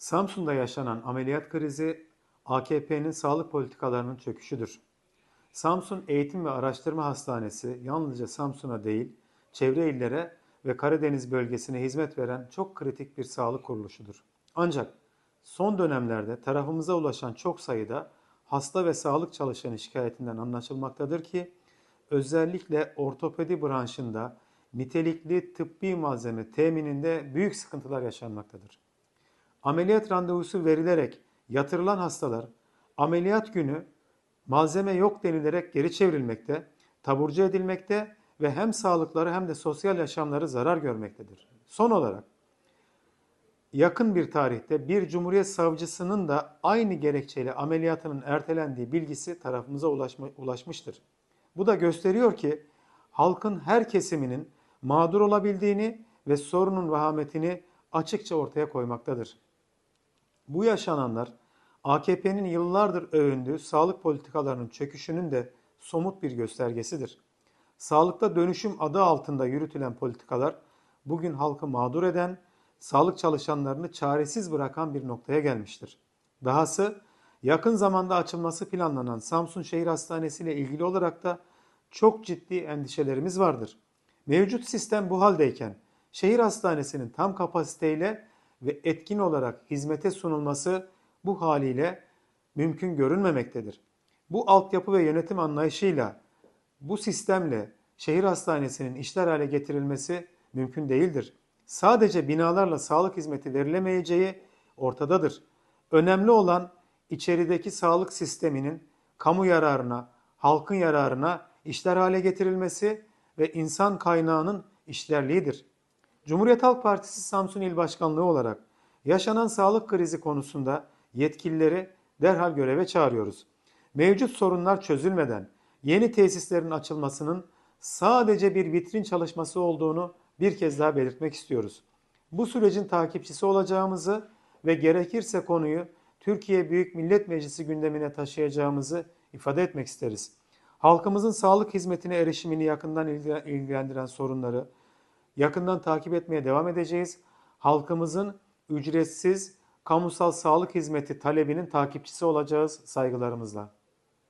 Samsun'da yaşanan ameliyat krizi AKP'nin sağlık politikalarının çöküşüdür. Samsun Eğitim ve Araştırma Hastanesi yalnızca Samsun'a değil, çevre illere ve Karadeniz bölgesine hizmet veren çok kritik bir sağlık kuruluşudur. Ancak son dönemlerde tarafımıza ulaşan çok sayıda hasta ve sağlık çalışanı şikayetinden anlaşılmaktadır ki özellikle ortopedi branşında nitelikli tıbbi malzeme temininde büyük sıkıntılar yaşanmaktadır. Ameliyat randevusu verilerek yatırılan hastalar ameliyat günü malzeme yok denilerek geri çevrilmekte, taburcu edilmekte ve hem sağlıkları hem de sosyal yaşamları zarar görmektedir. Son olarak yakın bir tarihte bir cumhuriyet savcısının da aynı gerekçeyle ameliyatının ertelendiği bilgisi tarafımıza ulaşma, ulaşmıştır. Bu da gösteriyor ki halkın her kesiminin mağdur olabildiğini ve sorunun vahametini açıkça ortaya koymaktadır. Bu yaşananlar AKP'nin yıllardır övündüğü sağlık politikalarının çöküşünün de somut bir göstergesidir. Sağlıkta dönüşüm adı altında yürütülen politikalar bugün halkı mağdur eden, sağlık çalışanlarını çaresiz bırakan bir noktaya gelmiştir. Dahası yakın zamanda açılması planlanan Samsun Şehir Hastanesi ile ilgili olarak da çok ciddi endişelerimiz vardır. Mevcut sistem bu haldeyken şehir hastanesinin tam kapasiteyle ve etkin olarak hizmete sunulması bu haliyle mümkün görünmemektedir. Bu altyapı ve yönetim anlayışıyla bu sistemle şehir hastanesinin işler hale getirilmesi mümkün değildir. Sadece binalarla sağlık hizmeti verilemeyeceği ortadadır. Önemli olan içerideki sağlık sisteminin kamu yararına, halkın yararına işler hale getirilmesi ve insan kaynağının işlerliğidir. Cumhuriyet Halk Partisi Samsun İl Başkanlığı olarak yaşanan sağlık krizi konusunda yetkilileri derhal göreve çağırıyoruz. Mevcut sorunlar çözülmeden yeni tesislerin açılmasının sadece bir vitrin çalışması olduğunu bir kez daha belirtmek istiyoruz. Bu sürecin takipçisi olacağımızı ve gerekirse konuyu Türkiye Büyük Millet Meclisi gündemine taşıyacağımızı ifade etmek isteriz. Halkımızın sağlık hizmetine erişimini yakından ilgilendiren sorunları yakından takip etmeye devam edeceğiz. Halkımızın ücretsiz kamusal sağlık hizmeti talebinin takipçisi olacağız saygılarımızla.